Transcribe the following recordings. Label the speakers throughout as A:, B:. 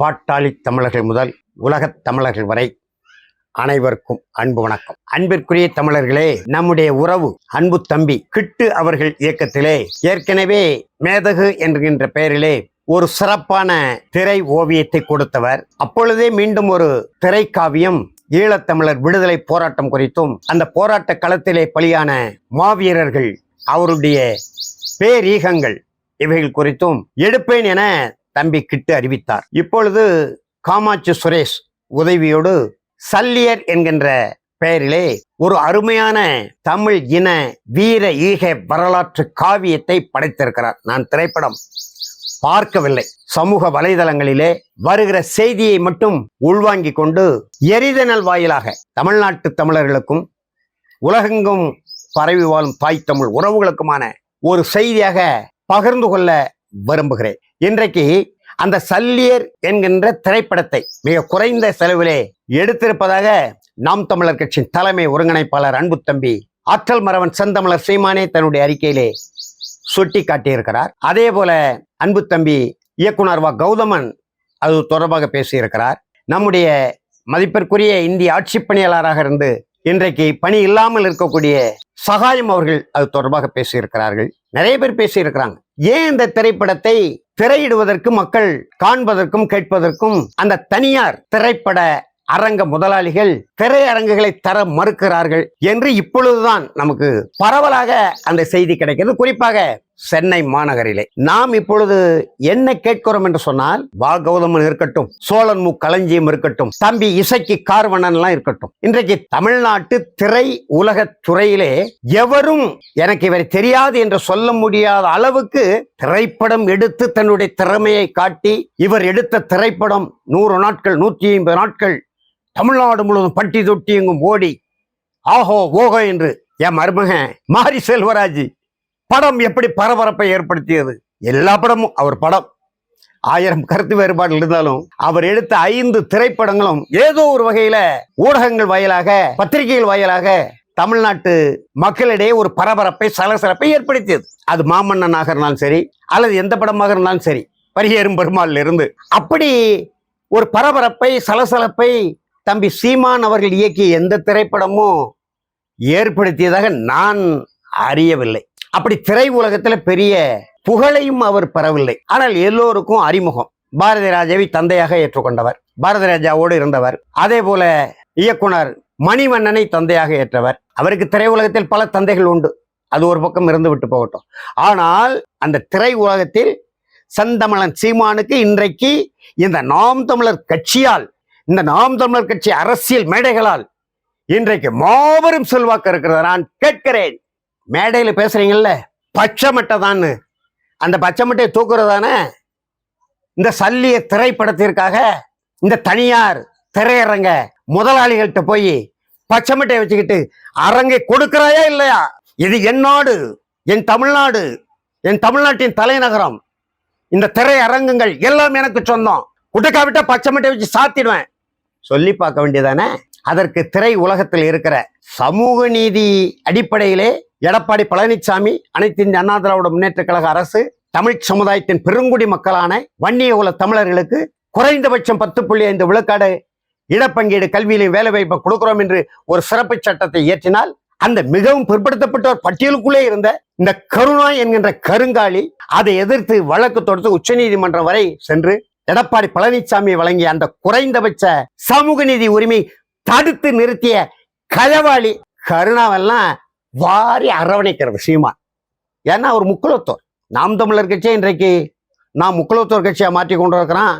A: பாட்டாளி தமிழர்கள் முதல் உலகத் தமிழர்கள் வரை அனைவருக்கும் அன்பு வணக்கம். அன்பிற்குரிய தமிழர்களே நம்முடைய உறவு அன்பு தம்பி கிட்டு அவர்கள் இயக்கத்திலே ஏற்கனவே மேதகு என்கின்ற பெயரிலே ஒரு சிறப்பான திரை ஓவியத்தை கொடுத்தவர். அப்பொழுதே மீண்டும் ஒரு திரைக்காவியம் ஈழத்தமிழர் விடுதலை போராட்டம் குறித்தும் அந்த போராட்ட களத்திலே பலியான மாவீரர்கள் அவருடைய பேரீகங்கள் இவைகள் குறித்தும் எடுப்பேன் என தம்பி கிட்டு அறிவித்தார். இப்பொழுது காமாட்சி சுரேஷ் உதவியோடு சல்லியர் என்கின்ற பெயரிலே ஒரு அருமையான தமிழ் இன வீர ஈக வரலாற்று காவியத்தை படைத்திருக்கிறார். நான் திரைப்படம் பார்க்கவில்லை. சமூக வலைதளங்களிலே வருகிற செய்தியை மட்டும் உள்வாங்கிக் கொண்டு எரிதனல் வாயிலாக தமிழ்நாட்டு தமிழர்களுக்கும் உலகெங்கும் பரவி வாழும் தாய் தமிழ் உறவுகளுக்குமான ஒரு செய்தியாக பகிர்ந்து கொள்ள விரும்புகிறேன். இன்றைக்கு அந்த சல்லியர் என்கின்ற திரைப்படத்தை மிக குறைந்த செலவிலே எடுத்திருப்பதாக நாம் தமிழர் கட்சியின் தலைமை ஒருங்கிணைப்பாளர் அன்பு தம்பி ஆற்றல் மரவன் செந்தமிழர் சீமானே தன்னுடைய அறிக்கையிலே சுட்டி காட்டியிருக்கிறார் அதே போல அன்பு தம்பி இயக்குனர் வா. கௌதமன் அது தொடர்பாக பேசியிருக்கிறார். நம்முடைய மதிப்பிற்குரிய இந்திய ஆட்சிப்பணியாளராக இருந்து இன்றைக்கு பணி இல்லாமல் இருக்கக்கூடிய சகாயம் அவர்கள் அது தொடர்பாக பேசியிருக்கிறார்கள். நிறைய பேர் பேசியிருக்கிறாங்க. ஏன் இந்த திரைப்படத்தை திரையிடுவதற்கு மக்கள் காண்பதற்கும் கேட்பதற்கும் அந்த தனியார் திரைப்பட அரங்க முதலாளிகள் திரையரங்குகளை தர மறுக்கிறார்கள் என்று இப்பொழுதுதான் நமக்கு பரவலாக அந்த செய்தி கிடைக்கிறது. குறிப்பாக சென்னை மாநகரிலே. நாம் இப்பொழுது என்ன கேட்கிறோம் என்று சொன்னால் வா கௌதமன் இருக்கட்டும் சோழன் மு. களஞ்சியம் இருக்கட்டும் தம்பி இசைக்கு கார்வணன் எல்லாம் இருக்கட்டும். இன்றைக்கு தமிழ்நாட்டு திரை உலக துறையிலே எவரும் எனக்கு இவரை தெரியாது என்று சொல்ல முடியாத அளவுக்கு திரைப்படம் எடுத்து தன்னுடைய திறமையை காட்டி இவர் எடுத்த திரைப்படம் நூறு நாட்கள் நூற்றி ஐம்பது நாட்கள் தமிழ்நாடு முழுவதும் பட்டி தொட்டி எங்கும் ஓடி ஆஹோ ஓஹோ என்று என் மருமகன் மாரி செல்வராஜ் படம் எப்படி பரபரப்பை ஏற்படுத்தியது? எல்லா படமும் அவர் படம். ஆயிரம் கருத்து வேறுபாடு இருந்தாலும் அவர் எடுத்த ஐந்து திரைப்படங்களும் ஏதோ ஒரு வகையில ஊடகங்கள் வாயிலாக பத்திரிகைகள் வாயிலாக தமிழ்நாட்டு மக்களிடையே ஒரு பரபரப்பை சலசலப்பை ஏற்படுத்தியது. அது மாமன்னனாக இருந்தாலும் சரி அல்லது எந்த படமாக இருந்தாலும் சரி பரிகேறும் பெருமாள் இருந்து. அப்படி ஒரு பரபரப்பை சலசலப்பை தம்பி சீமான் அவர்கள் இயக்கிய எந்த திரைப்படமும் ஏற்படுத்தியதாக நான் அறியவில்லை. அப்படி திரை உலகத்துல பெரிய புகழையும் அவர் பெறவில்லை. ஆனால் எல்லோருக்கும் அறிமுகம். பாரதி ராஜாவை தந்தையாக ஏற்றுக்கொண்டவர். பாரதி ராஜாவோடு இருந்தவர். அதே போல இயக்குனர் மணிவண்ணனை தந்தையாக ஏற்றவர். அவருக்கு திரையுலகத்தில் பல தந்தைகள் உண்டு. அது ஒரு பக்கம் இருந்து விட்டு போகட்டும். ஆனால் அந்த திரை உலகத்தில் செந்தமிழன் சீமானுக்கு இன்றைக்கு இந்த நாம் தமிழர் கட்சியால் இந்த நாம் தமிழர் கட்சி அரசியல் மேடைகளால் இன்றைக்கு மாபெரும் செல்வாக்கு இருக்கிறத நான் கேட்கிறேன். மேடையில் பேசுறீங்கல்ல பச்சை மட்டை தான் அந்த பச்சை மட்டையை தூக்குறதானே? இந்த சல்லிய திரைப்படத்திற்காக இந்த தனியார் திரையரங்க முதலாளிகள்கிட்ட போய் பச்சை மட்டையை வச்சுக்கிட்டு அரங்கை கொடுக்கிறாயா இல்லையா? இது என் நாடு என் தமிழ்நாடு என் தமிழ்நாட்டின் தலைநகரம். இந்த திரையரங்குகள் எல்லாம் எனக்கு சொந்தம். குட்டக்காவிட்ட பச்சை மட்டை வச்சு சாத்திடுவேன். சொல்லி பார்க்க வேண்டியதானே? அதற்கு திரை உலகத்தில் இருக்கிற சமூக நீதி அடிப்படையிலே எடப்பாடி பழனிசாமி அனைத்து இந்திய அண்ணா திராவிட முன்னேற்ற கழக அரசு தமிழ் சமுதாயத்தின் பெருங்குடி மக்களான வன்னிய குல தமிழர்களுக்கு குறைந்தபட்சம் பத்து புள்ளி ஐந்து விழுக்காடு இடப்பங்கீடு கல்வியிலும் வேலைவாய்ப்பை கொடுக்கிறோம் என்று ஒரு சிறப்பு சட்டத்தை இயற்றினால் அந்த மிகவும் பிற்படுத்தப்பட்டோர் பட்டியலுக்குள்ளே இருந்த இந்த கருணா என்கின்ற கருங்காலி அதை எதிர்த்து வழக்கு தொடுத்து உச்சநீதிமன்றம் வரை சென்று எடப்பாடி பழனிசாமி வழங்கிய அந்த குறைந்தபட்ச சமூக நீதி உரிமை தடுத்து நிறுத்திய களவாளி கருணாவெல்லாம் வாரி அரவணைக்கிறது சீமான். ஏன்னா அவர் முக்குலத்தோர். நாம் தமிழர் கட்சியை இன்றைக்கு? நான் முக்குலத்தோர் கட்சியை மாற்றி கொண்டு இருக்கிறான்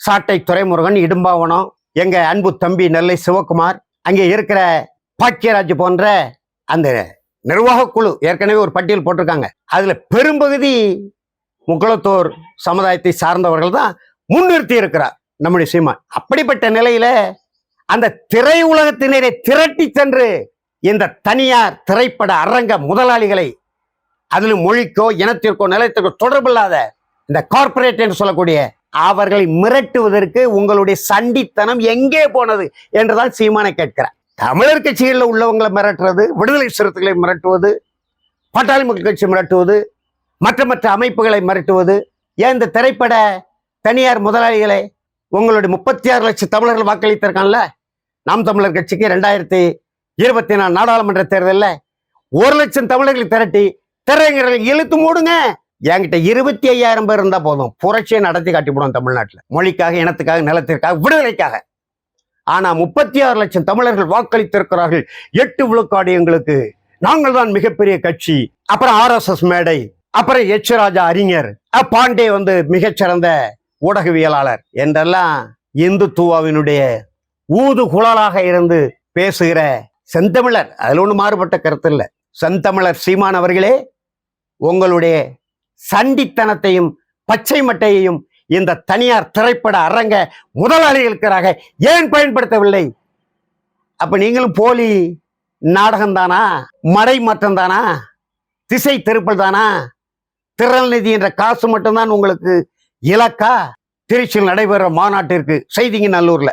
A: சாட்டை துறைமுருகன் இடும்பாவனம் எங்கள் அன்பு தம்பி நெல்லை சிவகுமார் அங்கே இருக்கிற பாக்கியராஜ் போன்ற அந்த நிர்வாக குழு ஏற்கனவே ஒரு பட்டியல் போட்டிருக்காங்க. அதில் பெரும்பகுதி முக்குளத்தோர் சமுதாயத்தை சார்ந்தவர்கள் தான் முன்னிறுத்தி இருக்கிறார் நம்முடைய சீமான். அப்படிப்பட்ட நிலையில அந்த திரை உலகத்தினரை திரட்டி சென்று இந்த தனியார் திரைப்பட அரங்க முதலாளிகளை அதிலும் மொழிக்கோ இனத்திற்கோ நிலத்திற்கோ தொடர்பில்லாத இந்த கார்பரேட் என்று சொல்லக்கூடிய அவர்களை மிரட்டுவதற்கு உங்களுடைய சண்டித்தனம் எங்கே போனது என்றுதான் சீமானை கேட்கிறார். தமிழர் கட்சிகளில் உள்ளவங்களை மிரட்டுறது விடுதலை சிறுத்தைகளை மிரட்டுவது பட்டாளி மக்கள் கட்சி மிரட்டுவது மற்ற மற்ற அமைப்புகளை மிரட்டுவது ஏன் இந்த திரைப்பட தனியார் முதலாளிகளை உங்களுடைய முப்பத்தி ஆறு லட்சம் தமிழர்கள் வாக்களித்திருக்கான்ல நாம் தமிழர் கட்சிக்கு ரெண்டாயிரத்தி இருபத்தி நாலு நாடாளுமன்ற தேர்தலில் ஒரு லட்சம் தமிழர்களை திரட்டி திரையரங்களை இழுத்து மூடுங்க. என்கிட்ட இருபத்தி ஐயாயிரம் பேர் இருந்தால் போதும். புரட்சியை நடத்தி காட்டிவிடும் தமிழ்நாட்டில். மொழிக்காக இனத்துக்காக நிலத்திற்காக விடுதலைக்காக. ஆனால் முப்பத்தி ஆறு லட்சம் தமிழர்கள் வாக்களித்திருக்கிறார்கள். எட்டு விழுக்காடு எங்களுக்கு. நாங்கள் தான் மிகப்பெரிய கட்சி. அப்புறம் ஆர்எஸ்எஸ் மேடை. அப்புறம் எச் ராஜா அறிஞர். அ, பாண்டே வந்து மிகச்சிறந்த ஊடகவியலாளர். என்றெல்லாம் இந்துத்துவாவினுடைய ஊது குழலாக இருந்து பேசுகிற செந்தமிழர் அதில் ஒன்றும் மாறுபட்ட கருத்து இல்லை. செந்தமிழர் சீமான் அவர்களே உங்களுடைய சண்டித்தனத்தையும் பச்சை மட்டையையும் இந்த தனியார் திரைப்பட அரங்க முதலாளிகளுக்காக ஏன் பயன்படுத்தவில்லை? அப்ப நீங்களும் போலி நாடகம் தானா? மடை மாற்றம் தானா? திசை திருப்பல் தானா? திரள்நிதி என்ற காசு மட்டும்தான் உங்களுக்கு இலக்கா? திருச்சியில் நடைபெற மாநாட்டிற்கு செய்திங்க நல்லூர்ல.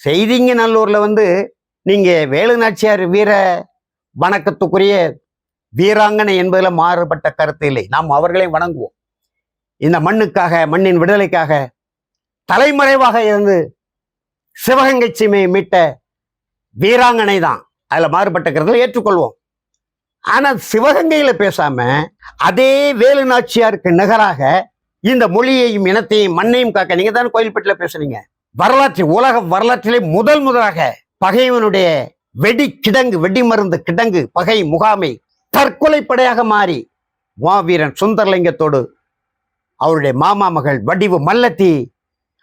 A: செய்திங்க நல்லூர்ல வந்து நீங்க வேலு நாச்சியார் வீர வணக்கத்துக்குரிய வீராங்கனை என்பதில் மாறுபட்ட கருத்து இல்லை. நாம் அவர்களை வணங்குவோம். இந்த மண்ணுக்காக மண்ணின் விடுதலைக்காக தலைமறைவாக இருந்து சிவகங்கை சீமையை மீட்ட வீராங்கனை தான். அதுல மாறுபட்ட கருத்தில் ஏற்றுக்கொள்வோம். ஆனா சிவகங்கையில் பேசாம அதே வேலு நாச்சியாருக்கு நிகராக இந்த மொழியையும் இனத்தையும் மண்ணையும் காக்க நீங்க தான் கோயில்பட்டில் பேசுறீங்க வரலாற்று உலக வரலாற்றிலே முதல் முதலாக பகைவனுடைய வெடி கிடங்கு வெடி மருந்து கிடங்கு பகை முகாமை தற்கொலை படையாக மாறி மாவீரன் சுந்தரலிங்கத்தோடு அவருடைய மாமா மகள் வடிவு மல்லத்தி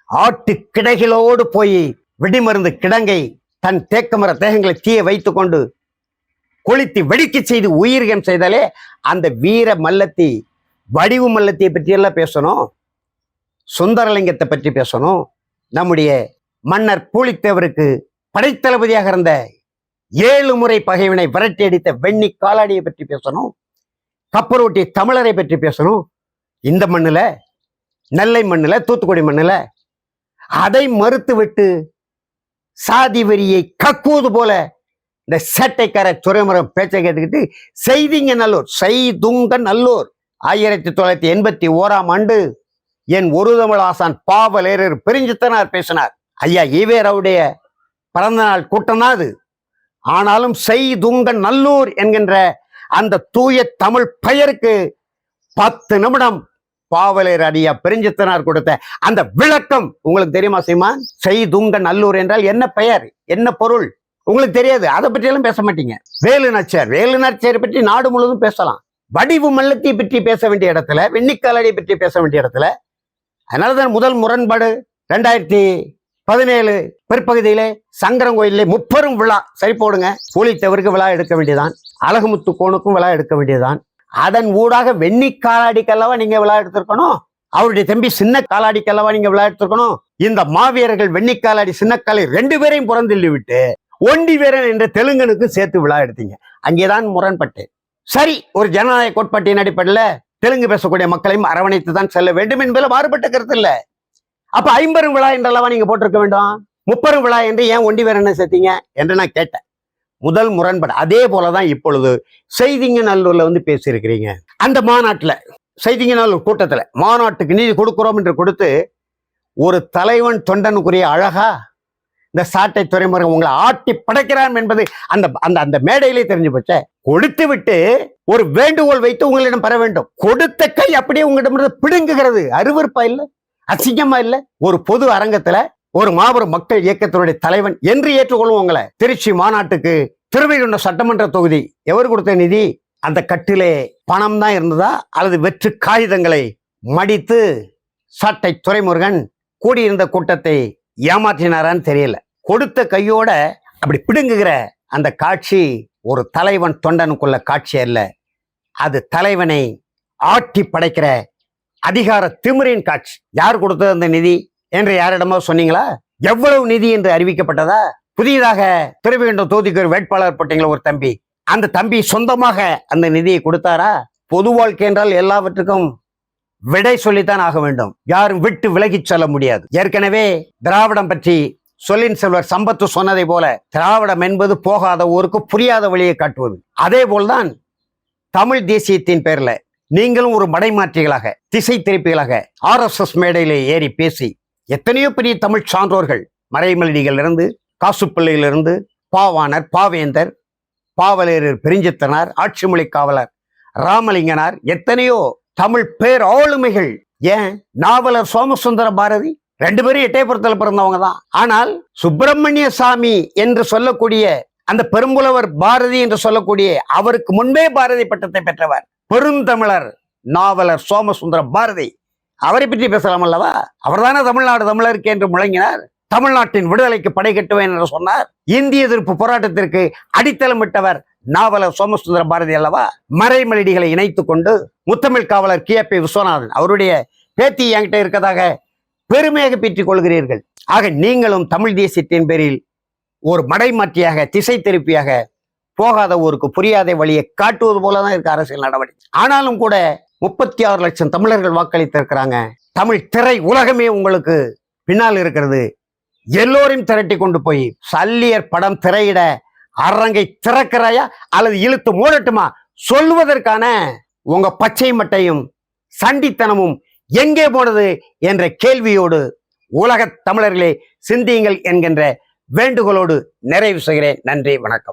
A: ஆட்டு கிடகிலோடு போய் வெடிமருந்து கிடங்கை தன் தேக்கமர தேகங்களை தீய வைத்துக்கொண்டு கொளுத்தி வெடிக்க செய்து உயிர்கம் செய்தாலே அந்த வீர மல்லத்தி வடிவு மல்லத்தியை பற்றியெல்லாம் பேசணும் சுந்தரலிங்கத்தை பற்றி பேசணும். நம்முடைய மன்னர் பூலித்தேவருக்கு படைத்தளபதியாக இருந்த ஏழு முறை பகைவனை விரட்டி அடித்த வெண்ணி காலாடியை பற்றி பேசணும் கப்பரோட்டி தமிழரை பற்றி பேசணும். இந்த மண்ணுல நெல்லை மண்ணுல தூத்துக்குடி மண்ணுல அதை மறுத்து விட்டு சாதி வெறியை கக்குவது போல இந்த சேட்டைக்கார துறைமுகம் பேச்சை கேட்டுக்கிட்டு செய்திங்க நல்லூர் செய்துங்க நல்லூர். ஆயிரத்தி தொள்ளாயிரத்தி எண்பத்தி ஓராம் ஆண்டு என் ஒரு தமிழ் ஆசான் பாவலேரர் பெருஞ்சித்தனார் பேசினார். ஐயா ஈவேராவுடைய பிறந்த நாள் கூட்டம் தான் அது. ஆனாலும் செய்துங்க நல்லூர் என்கின்ற அந்த தூய தமிழ் பெயருக்கு பத்து நிமிடம் பாவலர் அடியா பெருஞ்சித்தனார் கொடுத்த அந்த விளக்கம் உங்களுக்கு தெரியுமா சீமான்? செய்துங்க நல்லூர் என்றால் என்ன பெயர்? என்ன பொருள்? உங்களுக்கு தெரியாது. அதை பற்றியெல்லாம் பேச மாட்டீங்க. வேலு நச்சர் வேலு நச்சர் பற்றி நாடு முழுவதும் பேசலாம். வடிவு மல்லத்தை பற்றி பேச வேண்டிய இடத்துல வெண்ணிக்காலடியை பற்றி பேச வேண்டிய இடத்துல அதனாலதான் முதல் முரண்பாடு ரெண்டாயிரத்தி பதினேழு பிற்பகுதியிலே சங்கரன் கோயிலே முப்பெரும் விழா சரி போடுங்க பூலித்தவருக்கு விழா எடுக்க வேண்டியதான் அழகுமுத்து கோணுக்கும் விழா எடுக்க வேண்டியதுதான். அதன் ஊடாக வெண்ணி காலாடிக்கல்லவா நீங்க விழா எடுத்திருக்கணும். அவருடைய தம்பி சின்ன காலாடிக்கல்லவா நீங்க விழா எடுத்திருக்கணும். இந்த மாவீரர்கள் வெண்ணி காலாடி சின்ன காலை ரெண்டு பேரையும் புறந்தள்ளி விட்டு ஒண்டி வீரன் என்ற தெலுங்கனுக்கு சேர்த்து விழா எடுத்தீங்க. அங்கேதான் முரண்பட்டேன் சரி ஒரு ஜனநாயக கோட்பாட்டின் அடிப்படையில் தெலுங்கு பேசக்கூடிய மக்களையும் அரவணைத்து தான் செல்ல வேண்டும் என்பதில் மாறுபட்ட கருத்து இல்லை. அப்ப ஐம்பெரும் விழா என்றல்லவா நீங்க போட்டிருக்க வேண்டும்? முப்பெரும் விழா என்று ஏன் ஒண்டி வீரனை சேர்த்தீங்க? என்று நான் கேட்டேன். முதல் முரண்பாடு அதே போலதான் இப்பொழுது செய்திங்க நல்லூர்ல வந்து பேசியிருக்கிறீங்க. அந்த மாநாட்டுல செய்திங்க நல்லூர் கூட்டத்துல மாநாட்டுக்கு நீதி கொடுக்கிறோம் என்று கொடுத்து ஒரு தலைவன் தொண்டனுக்குரிய அழகா இந்த சாட்டை துறைமுறை உங்களை ஆட்டி படைக்கிறான் என்பது அந்த அந்த அந்த மேடையிலே தெரிஞ்சு போச்ச. கொடுத்து விட்டு ஒரு வேண்டுகோள் வைத்து உங்களிடம் பெற வேண்டும். கொடுத்த கை அப்படியே உங்களிடமிருந்து பிடுங்குகிறது. அருவருப்பா இல்ல? அசிங்கமா இல்ல? ஒரு பொது அரங்கத்துல ஒரு மாபெரும் மக்கள் இயக்கத்தினுடைய தலைவன் என்று ஏற்றுக்கொள்வோம் உங்களை. திருச்சி மாநாட்டுக்கு திருவைகுண்ட சட்டமன்ற தொகுதி எவர் கொடுத்த நிதி? அந்த கட்டிலே பணம் தான் இருந்ததா? அல்லது வெற்று காகிதங்களை மடித்து சட்டை துரைமுருகன் கூடியிருந்த கூட்டத்தை ஏமாற்றினாரான்னு தெரியல. கொடுத்த கையோட அப்படி பிடுங்குகிற அந்த காட்சி ஒரு தலைவன் தொண்டனுக்குள்ள காட்சி அல்ல. அது தலைவனை ஆட்டி படைக்கிற அதிகார திமிரின் காட்சி. யார் கொடுத்தது அந்த நிதி என்று யாரிடமோ சொன்னீங்களா? எவ்வளவு நிதி என்று அறிவிக்கப்பட்டதா? புதியதாக திருவேண்டம் தொகுதிக்கு ஒரு வேட்பாளர் போட்டீங்களா ஒரு தம்பி. அந்த தம்பி சொந்தமாக அந்த நிதியை கொடுத்தாரா? பொது வாழ்க்கை என்றால் எல்லாவற்றுக்கும் விடை சொல்லித்தான் ஆக வேண்டும். யாரும் விட்டு விலகிச் செல்ல முடியாது. ஏற்கனவே திராவிடம் பற்றி சொல்லின் செல்வர் சம்பத்து சொன்னதை போல திராவிடம் என்பது போகாத ஊருக்கு புரியாத வழியை காட்டுவது. அதே போல்தான் தமிழ் தேசியத்தின் பேர்ல. நீங்களும் ஒரு மடைமாற்றிகளாக திசை திருப்பிகளாக ஆர் எஸ் எஸ் மேடையிலே ஏறி பேசி எத்தனையோ பெரிய தமிழ் சான்றோர்கள் மறைமலடிகளிலிருந்து காசுப்பிள்ளையிலிருந்து பாவாணர் பாவேந்தர் பாவலேரர் பெருஞ்சித்தனார் ஆட்சிமொழி காவலர் ராமலிங்கனார் எத்தனையோ தமிழ் பேர் ஆளுமைகள். ஏன்? நாவலர் சோமசுந்தர பாரதி ரெண்டு பேரும் எட்டயபுரத்தில் பிறந்தவங்க தான். ஆனால் சுப்பிரமணிய சாமி என்று சொல்லக்கூடிய அந்த பெரும்புலவர் பாரதி என்று சொல்லக்கூடிய அவருக்கு முன்பே பாரதி பட்டத்தை பெற்றவர். பெருந்தமிழர் நாவலர் சோமசுந்தர பாரதி. அவரை பற்றி பேசலாம் அல்லவா? அவர்தானே தமிழ்நாடு தமிழருக்கு என்று முழங்கினார். தமிழ்நாட்டின் விடுதலைக்கு படை கட்டுவேன் என்று சொன்னார். இந்திய எதிர்ப்பு போராட்டத்திற்கு அடித்தளமிட்டவர் நாவலர் சோமசுந்தர பாரதி அல்லவா? மறைமலடிகளை இணைத்துக் கொண்டு முத்தமிழ் காவலர் கே. பி. விஸ்வநாதன் அவருடைய பேத்தி என்கிட்ட இருக்கதாக பெருமையாக பெற்றுக் கொள்கிறீர்கள். ஆக நீங்களும் தமிழ் தேசியத்தின் பேரில் ஒரு மடைமாற்றியாக திசை திருப்பியாக போகாத ஊருக்கு புரியாத வழியை காட்டுவது போலதான் இருக்கு அரசியல் நடவடிக்கை. ஆனாலும் கூட முப்பத்தி ஆறு லட்சம் தமிழர்கள் வாக்களித்திருக்கிறாங்க. தமிழ் திரை உலகமே உங்களுக்கு பின்னால் இருக்கிறது. எல்லோரையும் திரட்டி கொண்டு போய் சல்லியர் படம் திரையிட அரங்கை திறக்கிறாயா? அல்லது இழுத்து மூடட்டுமா? சொல்வதற்கான உங்க பச்சை மட்டையும் சண்டித்தனமும் எங்கே போனது என்ற கேள்வியோடு உலகத் தமிழர்களே சிந்தியுங்கள் என்கின்ற வேண்டுகோளோடு நிறைவு செய்கிறேன். நன்றி வணக்கம்.